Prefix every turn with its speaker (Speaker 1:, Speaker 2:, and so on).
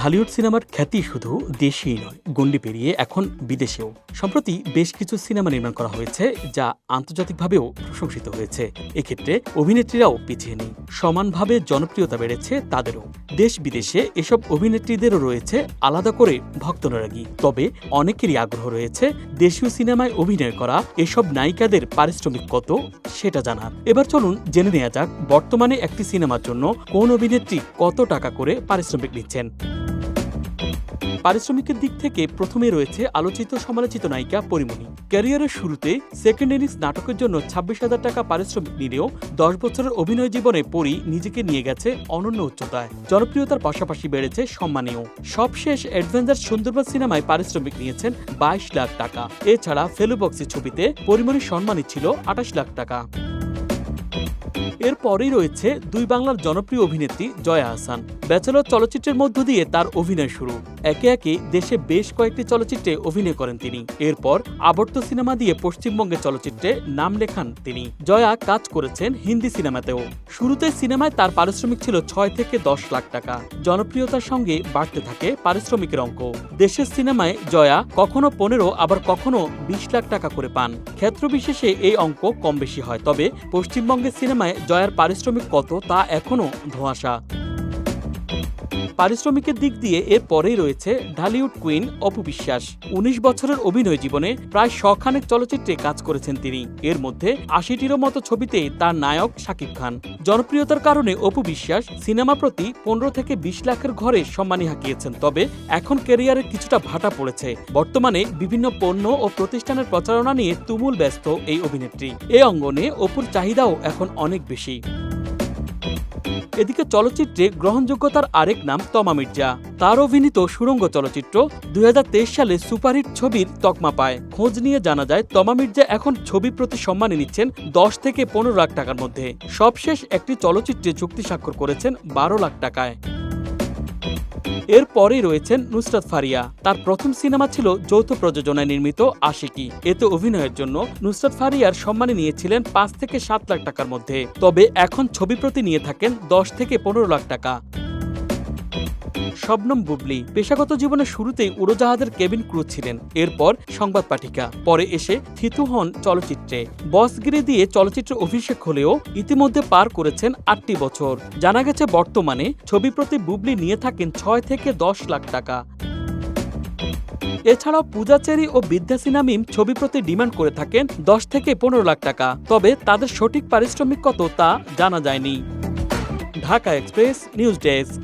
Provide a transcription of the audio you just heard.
Speaker 1: ঢালিউড সিনেমার খ্যাতি শুধু দেশেই নয়, গণ্ডি পেরিয়ে এখন বিদেশেও। সম্প্রতি বেশ কিছু সিনেমা নির্মাণ করা হয়েছে, যা আন্তর্জাতিকভাবেও প্রশংসিত হয়েছে। এক্ষেত্রে অভিনেত্রীরাও পিছিয়ে নেই। সমানভাবে জনপ্রিয়তা বেড়েছে তাদেরও। দেশ বিদেশে এসব অভিনেত্রীদেরও রয়েছে আলাদা করে ভক্তনুরাগী তবে অনেকেরই আগ্রহ রয়েছে দেশীয় সিনেমায় অভিনয় করা এসব নায়িকাদের পারিশ্রমিক কত, সেটা জানার। এবার চলুন জেনে নেওয়া যাক, বর্তমানে একটি সিনেমার জন্য কোন অভিনেত্রী কত টাকা করে পারিশ্রমিক নিচ্ছেন। পারিশ্রমিকের দিক থেকে প্রথমে রয়েছে আলোচিত সমালোচিত নায়িকা পরিমণি। ক্যারিয়ারের শুরুতে সেকেন্ড ইনিংস নাটকের জন্য ছাব্বিশ হাজার টাকা পারিশ্রমিক নিলেও দশ বছরের অভিনয় জীবনে পরি নিজেকে নিয়ে গেছে অনন্য উচ্চতায়। জনপ্রিয়তার পাশাপাশি বেড়েছে সম্মানীয় সবশেষ অ্যাডভেঞ্চার সুন্দরবন সিনেমায় পারিশ্রমিক নিয়েছেন বাইশ লাখ টাকা। এছাড়া ফেলুবক্সি ছবিতে পরিমণির সম্মানী ছিল আঠাশ লাখ টাকা। এরপরেই রয়েছে দুই বাংলার জনপ্রিয় অভিনেত্রী জয়া আহসান ব্যাচেলর চলচ্চিত্রের মধ্য দিয়ে তার অভিনয় শুরু। একে একে দেশে বেশ কয়েকটি চলচ্চিত্রে অভিনয় করেন তিনি। এরপর আবর্ত সিনেমা দিয়ে পশ্চিমবঙ্গে চলচ্চিত্রে নাম লেখান তিনি। জয়া কাজ করেছেন হিন্দি সিনেমাতেও। শুরুতে সিনেমায় তার পারিশ্রমিক ছিল ছয় থেকে দশ লাখ টাকা। জনপ্রিয়তার সঙ্গে বাড়তে থাকে পারিশ্রমিকের অঙ্ক। দেশের সিনেমায় জয়া কখনো পনেরো, আবার কখনো বিশ লাখ টাকা করে পান। ক্ষেত্র বিশেষে এই অঙ্ক কম বেশি হয়, তবে পশ্চিমবঙ্গের সিনেমায় জয়ার পারিশ্রমিক কত তা এখনও ধোঁয়াশা। পারিশ্রমিকের দিক দিয়ে এর পরেই রয়েছে ঢালিউড কুইন অপু বিশ্বাস। উনিশ বছরের অভিনয় জীবনে প্রায় শখানেক চলচ্চিত্রে কাজ করেছেন তিনি। এর মধ্যে আশিটিরও মতো ছবিতে তার নায়ক শাকিব খান। জনপ্রিয়তার কারণে অপু বিশ্বাস সিনেমা প্রতি পনেরো থেকে বিশ লাখের ঘরে সম্মানী হাঁকিয়েছেন। তবে এখন ক্যারিয়ারের কিছুটা ভাটা পড়েছে। বর্তমানে বিভিন্ন পণ্য ও প্রতিষ্ঠানের প্রচারণা নিয়ে তুমুল ব্যস্ত এই অভিনেত্রী। এ অঙ্গনে অপুর চাহিদাও এখন অনেক বেশি। এদিকে চলচ্চিত্রে গ্রহণযোগ্যতার আরেক নাম তমা মির্জা। তার অভিনীত সুরঙ্গ চলচ্চিত্র দুই হাজার তেইশ সালে সুপারহিট ছবির তকমা পায়। খোঁজ নিয়ে জানা যায়, তমা মির্জা এখন ছবি প্রতি সম্মানে নিচ্ছেন দশ থেকে পনেরো লাখ টাকার মধ্যে। সবশেষ একটি চলচ্চিত্রে চুক্তি স্বাক্ষর করেছেন বারো লাখ টাকায়। এরপরেই রয়েছেন নুসরাত ফারিয়া। তার প্রথম সিনেমা ছিল যৌথ প্রযোজনায় নির্মিত আশিকি। এতে অভিনয়ের জন্য নুসরাত ফারিয়ার সম্মানে নিয়েছিলেন পাঁচ থেকে সাত লাখ টাকার মধ্যে। তবে এখন ছবি প্রতি নিয়ে থাকেন দশ থেকে পনেরো লাখ টাকা। শবনম বুবলি পেশাগত জীবনের শুরুতেই উড়োজাহাজের কেবিন ক্রু ছিলেন। এরপর সংবাদ পাঠিকা। পরে এসে থিতু হন চলচ্চিত্রে। বসগিরি দিয়ে চলচ্চিত্র অভিষেক হলেও ইতিমধ্যে পার করেছেন আটটি বছর। জানা গেছে বর্তমানে ছবি প্রতি বুবলি নিয়ে থাকেন ছয় থেকে দশ লাখ টাকা। এছাড়াও পূজাচেরি ও বিদ্যাসিনা মিম ছবি প্রতি ডিমান্ড করে থাকেন দশ থেকে পনেরো লাখ টাকা। তবে তাদের সঠিক পারিশ্রমিক কত তা জানা যায়নি। Dhaka express, news desk.